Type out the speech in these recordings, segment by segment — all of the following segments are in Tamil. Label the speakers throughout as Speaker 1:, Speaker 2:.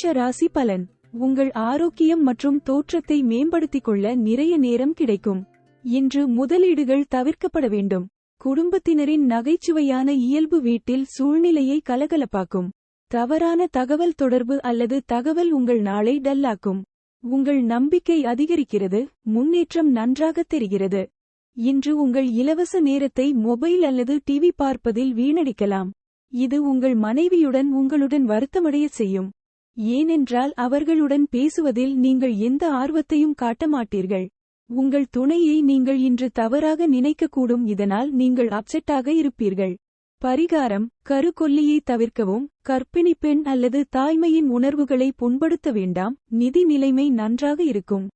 Speaker 1: மேஷ ராசி பலன். உங்கள் ஆரோக்கியம் மற்றும் தோற்றத்தை மேம்படுத்திக் கொள்ள நிறைய நேரம் கிடைக்கும். இன்று முதலீடுகள் தவிர்க்கப்பட வேண்டும். குடும்பத்தினரின் நகைச்சுவையான இயல்பு வீட்டில் சூழ்நிலையை கலகலப்பாக்கும். தவறான தகவல் தொடர்பு அல்லது தகவல் உங்கள் நாளை டல்லாக்கும். உங்கள் நம்பிக்கை அதிகரிக்கிறது முன்னேற்றம் நன்றாகத் தெரிகிறது. இன்று உங்கள் இலவச நேரத்தை மொபைல் அல்லது டிவி பார்ப்பதில் வீணடிக்கலாம். இது உங்கள் மனைவியுடன் உங்களுடன் வருத்தமடைய செய்யும். ஏனென்றால் அவர்களுடன் பேசுவதில் நீங்கள் எந்த ஆர்வத்தையும் காட்ட மாட்டீர்கள் உங்கள் துணையை நீங்கள் இன்று தவறாக நினைக்கக்கூடும் இதனால் நீங்கள் அப்செட்டாக இருப்பீர்கள். பரிகாரம் கருக்கொல்லியை தவிர்க்கவும் கற்பிணி பெண் அல்லது தாய்மையின் உணர்வுகளை புண்படுத்த வேண்டாம் நிதி நிலைமை நன்றாக இருக்கும்.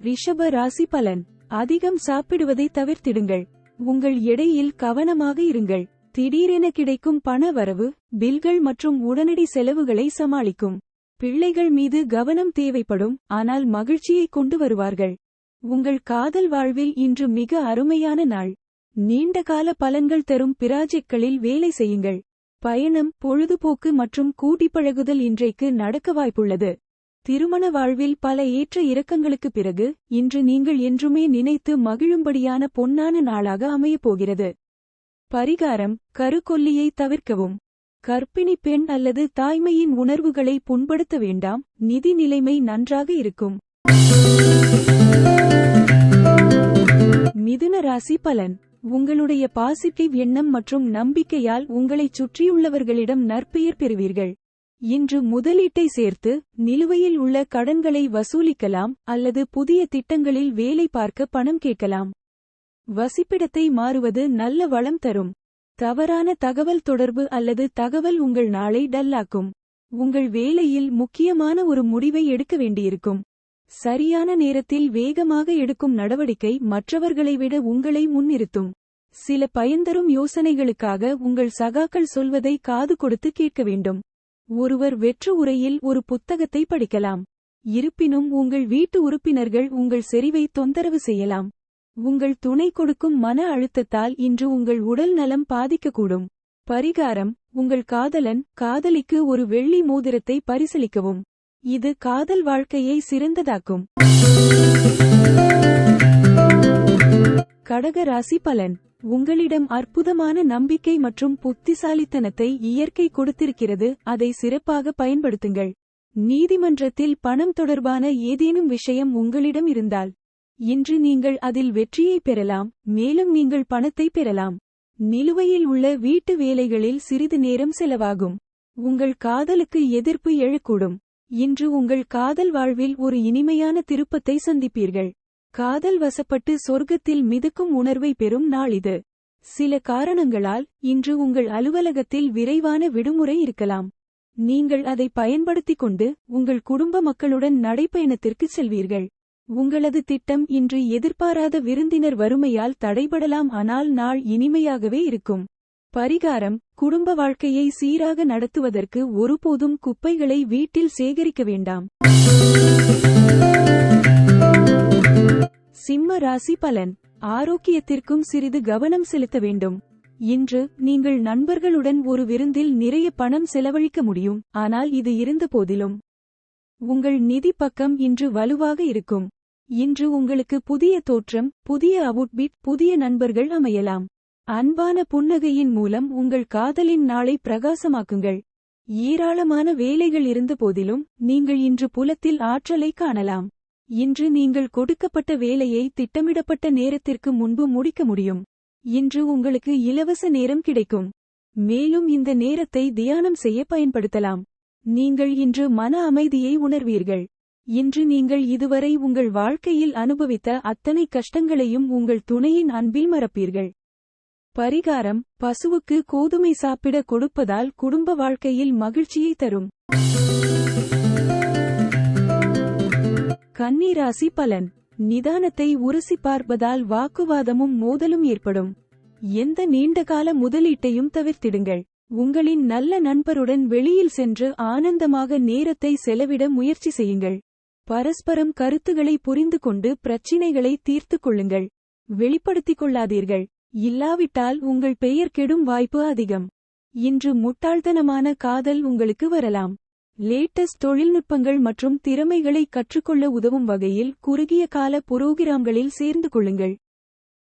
Speaker 1: ரிஷப ராசி பலன் அதிகம் சாப்பிடுவதை தவிர்த்திடுங்கள். உங்கள் எடையில் கவனமாக இருங்கள். திடீரென கிடைக்கும் பண வரவு பில்கள் மற்றும் உடனடி செலவுகளை சமாளிக்கும். பிள்ளைகள் மீது கவனம் தேவைப்படும் ஆனால் மகிழ்ச்சியை கொண்டு வருவார்கள். உங்கள் காதல் வாழ்வில் இன்று மிக அருமையான நாள். நீண்டகால பலன்கள் தரும் பிராஜெக்களில் வேலை செய்யுங்கள். பயணம் பொழுதுபோக்கு மற்றும் கூட்டிப்பழகுதல் இன்றைக்கு நடக்க வாய்ப்புள்ளது. திருமண வாழ்வில் பல ஏற்ற இறக்கங்களுக்கு பிறகு இன்று நீங்கள் என்றுமே நினைத்து மகிழும்படியான பொன்னான நாளாக அமையப் போகிறது. பரிகாரம் கருக்கொல்லியை தவிர்க்கவும். கர்ப்பிணி பெண் அல்லது தாய்மையின் உணர்வுகளை புண்படுத்த வேண்டாம் நிதி நிலைமை நன்றாக இருக்கும். மிதுன ராசி பலன். உங்களுடைய பாசிட்டிவ் எண்ணம் மற்றும் நம்பிக்கையால் உங்களைச் சுற்றியுள்ளவர்களிடம் நற்பெயர் பெறுவீர்கள். இன்று முதலீட்டை சேர்த்து நிலுவையில் உள்ள கடன்களை வசூலிக்கலாம் அல்லது புதிய திட்டங்களில் வேலை பார்க்க பணம் கேட்கலாம். வசிப்பிடத்தை மாறுவது நல்ல வளம் தரும். தவறான தகவல் தொடர்பு அல்லது தகவல் உங்கள் நாளை டல்லாக்கும். உங்கள் வேலையில் முக்கியமான ஒரு முடிவை எடுக்க வேண்டியிருக்கும். சரியான நேரத்தில் வேகமாக எடுக்கும் நடவடிக்கை மற்றவர்களை விட உங்களை முன்னிறுத்தும். சில பயன்தரும் யோசனைகளுக்காக உங்கள் சகாக்கள் சொல்வதை காது கொடுத்து கேட்க வேண்டும். ஒருவர் வெற்று உரையில் ஒரு புத்தகத்தை படிக்கலாம். இருப்பினும் உங்கள் வீட்டு உறுப்பினர்கள் உங்கள் செறிவை தொந்தரவு செய்யலாம். உங்கள் துணை கொடுக்கும் மன அழுத்தத்தால் இன்று உங்கள் உடல் நலம் பாதிக்கக்கூடும். பரிகாரம் உங்கள் காதலன் காதலிக்கு ஒரு வெள்ளி மோதிரத்தை பரிசளிக்கவும். இது காதல் வாழ்க்கையை சிறந்ததாக்கும். கடக ராசி பலன் உங்களிடம் அற்புதமான நம்பிக்கை மற்றும் புத்திசாலித்தனத்தை இயற்கை கொடுத்திருக்கிறது அதை சிறப்பாக பயன்படுத்துங்கள். நீதிமன்றத்தில் பணம் தொடர்பான ஏதேனும் விஷயம் உங்களிடம் இருந்தால் இன்று நீங்கள் அதில் வெற்றியை பெறலாம் மேலும் நீங்கள் பணத்தை பெறலாம். நிலுவையில் உள்ள வீட்டு வேலைகளில் சிறிது நேரம் செலவாகும். உங்கள் காதலுக்கு எதிர்ப்பு எழக்கூடும். இன்று உங்கள் காதல் வாழ்வில் ஒரு இனிமையான திருப்பத்தை சந்திப்பீர்கள். காதல் வசப்பட்டு சொர்க்கத்தில் மிதக்கும் உணர்வை பெறும் நாள் இது. சில காரணங்களால் இன்று உங்கள் அலுவலகத்தில் விரைவான விடுமுறை இருக்கலாம். நீங்கள் அதை பயன்படுத்திக் கொண்டு உங்கள் குடும்ப மக்களுடன் நடைப்பயணத்திற்கு செல்வீர்கள். உங்களது திட்டம் இன்று எதிர்பாராத விருந்தினர் வறுமையால் தடைபடலாம் ஆனால் நாள் இனிமையாகவே இருக்கும். பரிகாரம் குடும்ப வாழ்க்கையை சீராக நடத்துவதற்கு ஒருபோதும் குப்பைகளை வீட்டில் சேகரிக்க வேண்டாம். சிம்ம ராசி பலன். ஆரோக்கியத்திற்கும் சிறிது கவனம் செலுத்த வேண்டும். இன்று நீங்கள் நண்பர்களுடன் ஒரு விருந்தில் நிறைய பணம் செலவழிக்க முடியும் ஆனால் இது இருந்த போதிலும் உங்கள் நிதி பக்கம் இன்று வலுவாக இருக்கும். இன்று உங்களுக்கு புதிய தோற்றம் புதிய அவுட்பிட் புதிய நண்பர்கள் அமையலாம். அன்பான புன்னகையின் மூலம் உங்கள் காதலின் நாளை பிரகாசமாக்குங்கள். ஏராளமான வேலைகள் இருந்த போதிலும் நீங்கள் இன்று புலத்தில் ஆற்றலை காணலாம். இன்று நீங்கள் கொடுக்கப்பட்ட வேலையை திட்டமிடப்பட்ட நேரத்திற்கு முன்பு முடிக்க முடியும். இன்று உங்களுக்கு இலவச நேரம் கிடைக்கும். மேலும் இந்த நேரத்தை தியானம் செய்ய பயன்படுத்தலாம். நீங்கள் இன்று மன அமைதியை உணர்வீர்கள். இன்று நீங்கள் இதுவரை உங்கள் வாழ்க்கையில் அனுபவித்த அத்தனை கஷ்டங்களையும் உங்கள் துணையின் அன்பில் மறப்பீர்கள். பரிகாரம் பசுவுக்கு கோதுமை சாப்பிட கொடுப்பதால் குடும்ப வாழ்க்கையில் மகிழ்ச்சியை தரும். கன்னிராசி பலன் நிதானத்தை உரசி பார்ப்பதால் வாக்குவாதமும் மோதலும் ஏற்படும். எந்த நீண்டகால முதலீட்டையும் தவிர்த்திடுங்கள். உங்களின் நல்ல நண்பருடன் வெளியில் சென்று ஆனந்தமாக நேரத்தை செலவிட முயற்சி செய்யுங்கள். பரஸ்பரம் கருத்துகளை புரிந்து கொண்டு பிரச்சினைகளை தீர்த்துக் கொள்ளுங்கள். வெளிப்படுத்திக் கொள்ளாதீர்கள். இல்லாவிட்டால் உங்கள் பெயர் கெடும் வாய்ப்பு அதிகம். இன்று முட்டாள்தனமான காதல் உங்களுக்கு வரலாம். லேட்டஸ்ட் தொழில்நுட்பங்கள் மற்றும் திறமைகளை கற்றுக்கொள்ள உதவும் வகையில் குறுகிய கால புரோகிராம்களில் சேர்ந்து கொள்ளுங்கள்.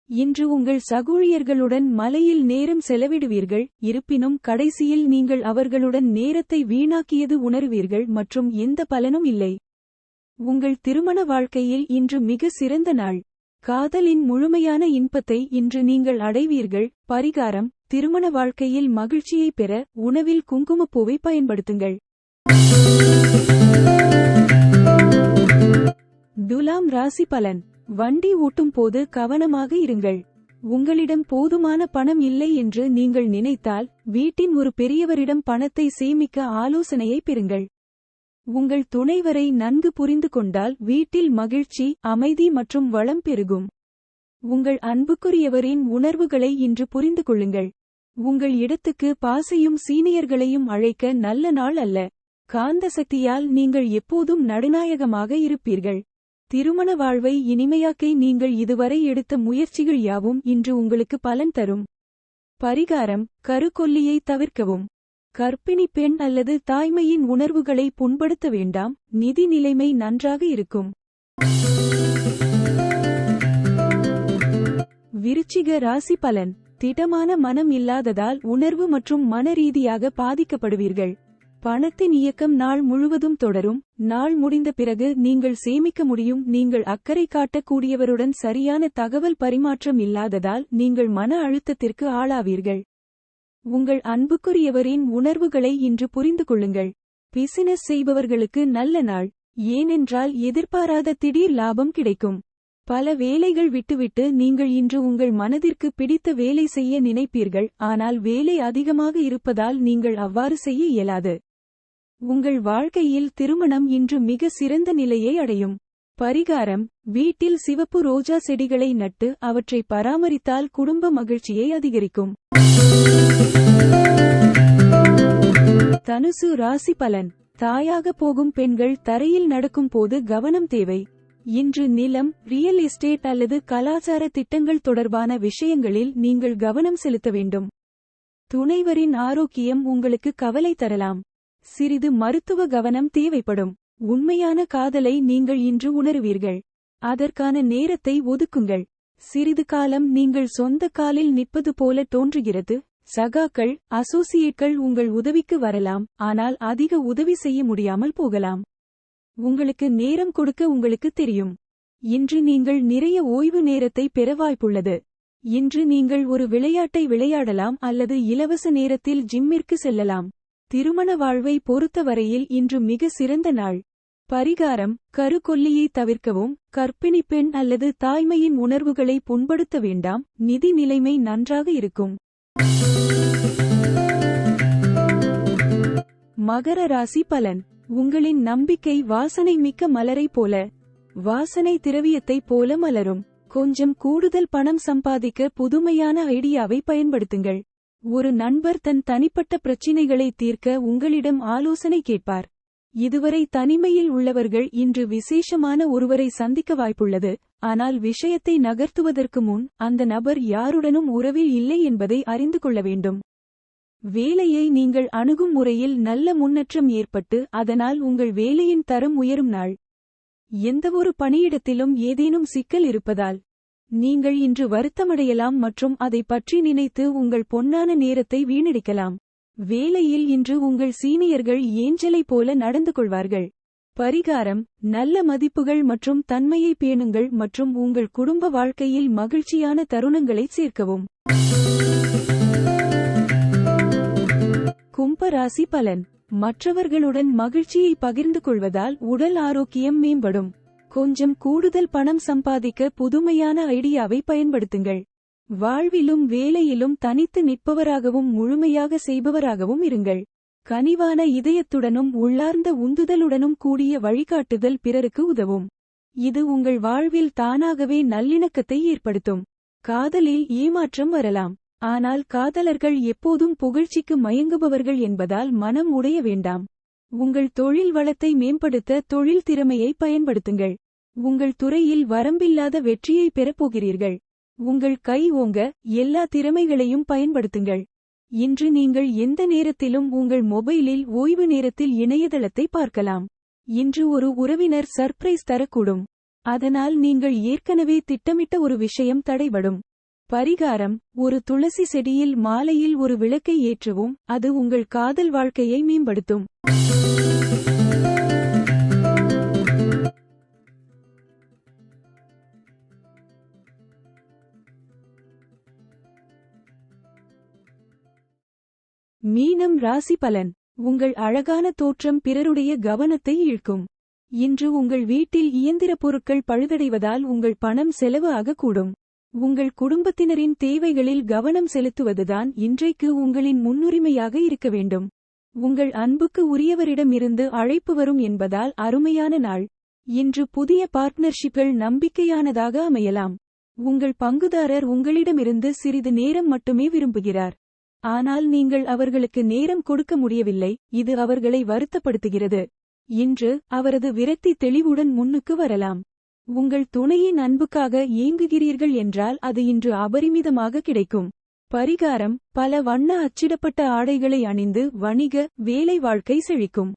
Speaker 1: இன்று உங்கள் சகூழியர்களுடன் மலையில் நேரம் செலவிடுவீர்கள். இருப்பினும் கடைசியில் நீங்கள் அவர்களுடன் நேரத்தை வீணாக்கியது உணருவீர்கள் மற்றும் எந்த பலனும் இல்லை. உங்கள் திருமண வாழ்க்கையில் இன்று மிக சிறந்த நாள். காதலின் முழுமையான இன்பத்தை இன்று நீங்கள் அடைவீர்கள். பரிகாரம் திருமண வாழ்க்கையில் மகிழ்ச்சியை பெற உணவில் குங்குமப்பூவை பயன்படுத்துங்கள். துலாம் ராசி பலன். வண்டி ஓட்டும் போது கவனமாக இருங்கள். உங்களிடம் போதுமான பணம் இல்லை என்று நீங்கள் நினைத்தால் வீட்டின் ஒரு பெரியவரிடம் பணத்தை சேமிக்க ஆலோசனையை பெறுங்கள். உங்கள் துணைவரை நன்கு புரிந்து கொண்டால் வீட்டில் மகிழ்ச்சி அமைதி மற்றும் வளம் பெருகும். உங்கள் அன்புக்குரியவரின் உணர்வுகளை இன்று புரிந்து கொள்ளுங்கள். உங்கள் இடத்துக்கு பாசையும் சீனியர்களையும் அழைக்க நல்ல நாள் அல்ல. காந்த சக்தியால் நீங்கள் எப்போதும் நடுநாயகமாக இருப்பீர்கள். திருமண வாழ்வை இனிமையாக்கை நீங்கள் இதுவரை எடுத்த முயற்சிகள் யாவும் இன்று உங்களுக்கு பலன் தரும். பரிகாரம் கருக்கொல்லியை தவிர்க்கவும். கர்ப்பிணி பெண் அல்லது தாய்மையின் உணர்வுகளை புண்படுத்த வேண்டாம். நிதி நிலைமை நன்றாக இருக்கும். விருச்சிக ராசி பலன். திடமான மனம் இல்லாததால் உணர்வு மற்றும் மன ரீதியாக பாதிக்கப்படுவீர்கள். பணத்தின் இயக்கம் நாள் முழுவதும் தொடரும். நாள் முடிந்த பிறகு நீங்கள் சேமிக்க முடியும். நீங்கள் அக்கறை காட்டக்கூடியவருடன் சரியான தகவல் பரிமாற்றம் இல்லாததால் நீங்கள் மன அழுத்தத்திற்கு ஆளாவீர்கள். உங்கள் அன்புக்குரியவரின் உணர்வுகளை இன்று புரிந்து கொள்ளுங்கள் பிசினஸ் செய்பவர்களுக்கு நல்ல நாள் ஏனென்றால் எதிர்பாராத திடீர் லாபம் கிடைக்கும். பல வேலைகள் விட்டுவிட்டு நீங்கள் இன்று உங்கள் மனதிற்கு பிடித்த வேலை செய்ய நினைப்பீர்கள் ஆனால் வேலை அதிகமாக இருப்பதால் நீங்கள் அவ்வாறு செய்ய இயலாது. உங்கள் வாழ்க்கையில் திருமணம் இன்று மிக சிறந்த நிலையை அடையும். பரிகாரம் வீட்டில் சிவப்பு ரோஜா செடிகளை நட்டு அவற்றை பராமரித்தால் குடும்ப மகிழ்ச்சியை அதிகரிக்கும். தனுசு ராசி பலன். தாயாக போகும் பெண்கள் தரையில் நடக்கும் போது கவனம் தேவை. இன்று நிலம் ரியல் எஸ்டேட் அல்லது கலாச்சார திட்டங்கள் தொடர்பான விஷயங்களில் நீங்கள் கவனம் செலுத்த வேண்டும். துணைவரின் ஆரோக்கியம் உங்களுக்கு கவலை தரலாம். சிறிது மருத்துவ கவனம் தேவைப்படும். உண்மையான காதலை நீங்கள் இன்று உணருவீர்கள். அதற்கான நேரத்தை ஒதுக்குங்கள். சிறிது காலம் நீங்கள் சொந்த காலில் நிற்பது போல தோன்றுகிறது. சகாக்கள் அசோசியேட்கள் உங்கள் உதவிக்கு வரலாம் ஆனால் அதிக உதவி செய்ய முடியாமல் போகலாம். உங்களுக்கு நேரம் கொடுக்க உங்களுக்கு தெரியும். இன்று நீங்கள் நிறைய ஓய்வு நேரத்தை பெற வாய்ப்புள்ளது. இன்று நீங்கள் ஒரு விளையாட்டை விளையாடலாம் அல்லது இலவச நேரத்தில் ஜிம்மிற்கு செல்லலாம். திருமண வாழ்வை பொறுத்தவரையில் இன்று மிக சிறந்த நாள். பரிகாரம் கருக்கொல்லியை தவிர்க்கவும் கற்பிணி பெண் அல்லது தாய்மையின் உணர்வுகளை புண்படுத்த வேண்டாம் நிதி நிலைமை நன்றாக இருக்கும். மகர ராசி பலன். உங்களின் நம்பிக்கை வாசனை மிக்க மலரை போல. வாசனை திரவியத்தைப் போல மலரும். கொஞ்சம் கூடுதல் பணம் சம்பாதிக்க புதுமையான ஐடியாவை பயன்படுத்துங்கள். ஒரு நண்பர் தன் தனிப்பட்ட பிரச்சினைகளை தீர்க்க உங்களிடம் ஆலோசனை கேட்பார். இதுவரை தனிமையில் உள்ளவர்கள் இன்று விசேஷமான ஒருவரை சந்திக்க வாய்ப்புள்ளது. ஆனால் விஷயத்தை நகர்த்துவதற்கு முன் அந்த நபர் யாருடனும் உறவில் இல்லை என்பதை அறிந்து கொள்ள வேண்டும். வேலையை நீங்கள் அணுகும் முறையில் நல்ல முன்னேற்றம் ஏற்பட்டு அதனால் உங்கள் வேலையின் தரம் உயரும் நாள். எந்தவொரு பணியிடத்திலும் ஏதேனும் சிக்கல் இருப்பதால் நீங்கள் இன்று வருத்தமடையலாம் மற்றும் அதை பற்றி நினைத்து உங்கள் பொன்னான நேரத்தை வீணடிக்கலாம். வேலையில் இன்று உங்கள் சீனியர்கள் ஏஞ்சலை போல நடந்து கொள்வார்கள். பரிகாரம் நல்ல மதிப்புகள் மற்றும் தன்மையை பேணுங்கள் மற்றும் உங்கள் குடும்ப வாழ்க்கையில் மகிழ்ச்சியான தருணங்களைச் சேர்க்கவும். கும்பராசி பலன். மற்றவர்களுடன் மகிழ்ச்சியை பகிர்ந்து கொள்வதால் உடல் ஆரோக்கியம் மேம்படும். கொஞ்சம் கூடுதல் பணம் சம்பாதிக்க புதுமையான ஐடியாவை பயன்படுத்துங்கள். வாழ்விலும் வேலையிலும் தனித்து நிற்பவராகவும் முழுமையாக செய்பவராகவும் இருங்கள். கனிவான இதயத்துடனும் உள்ளார்ந்த உந்துதலுடனும் கூடிய வழிகாட்டுதல் பிறருக்கு உதவும். இது உங்கள் வாழ்வில் தானாகவே நல்லிணக்கத்தை ஏற்படுத்தும். காதலில் ஏமாற்றம் வரலாம். ஆனால் காதலர்கள் எப்போதும் புகழ்ச்சிக்கு மயங்குபவர்கள் என்பதால் மனம் உடைய வேண்டாம். உங்கள் தொழில் வளத்தை மேம்படுத்த தொழில் திறமையை பயன்படுத்துங்கள். உங்கள் துறையில் வரம்பில்லாத வெற்றியை பெறப்போகிறீர்கள். உங்கள் கை ஓங்க எல்லா திறமைகளையும் பயன்படுத்துங்கள். இன்று நீங்கள் எந்த நேரத்திலும் உங்கள் மொபைலில் ஓய்வு நேரத்தில் இணையதளத்தை பார்க்கலாம். இன்று ஒரு உறவினர் சர்ப்ரைஸ் தரக்கூடும். அதனால் நீங்கள் ஏற்கனவே திட்டமிட்ட ஒரு விஷயம் தடைபடும். பரிகாரம் ஒரு துளசி செடியில் மாலையில் ஒரு விளக்கை ஏற்றவும் அது உங்கள் காதல் வாழ்க்கையை மேம்படுத்தும். மீனம் ராசி பலன் உங்கள் அழகான தோற்றம் பிறருடைய கவனத்தை இழுக்கும் இன்று உங்கள் வீட்டில் இயந்திர பொருட்கள் பழுதடைவதால் உங்கள் பணம் செலவு ஆகக்கூடும். உங்கள் குடும்பத்தினரின் தேவைகளில் கவனம் செலுத்துவதுதான் இன்றைக்கு உங்களின் முன்னுரிமையாக இருக்க வேண்டும். உங்கள் அன்புக்கு உரியவரிடமிருந்து அழைப்பு வரும் என்பதால் அருமையான நாள். இன்று புதிய பார்ட்னர்ஷிப்கள் நம்பிக்கையானதாக அமையலாம். உங்கள் பங்குதாரர் உங்களிடமிருந்து சிறிது நேரம் மட்டுமே விரும்புகிறார். ஆனால் நீங்கள் அவர்களுக்கு நேரம் கொடுக்க முடியவில்லை. இது அவர்களை வருத்தப்படுத்துகிறது. இன்று அவரது விரக்தி தெளிவுடன் முன்னுக்கு வரலாம். உங்கள் துணையின் அன்புக்காக ஏங்குகிறீர்கள் என்றால் அது இன்று அபரிமிதமாக கிடைக்கும். பரிகாரம் பல வண்ண அச்சிடப்பட்ட ஆடைகளை அணிந்து வணிக வேலை வாழ்க்கை செழிக்கும்.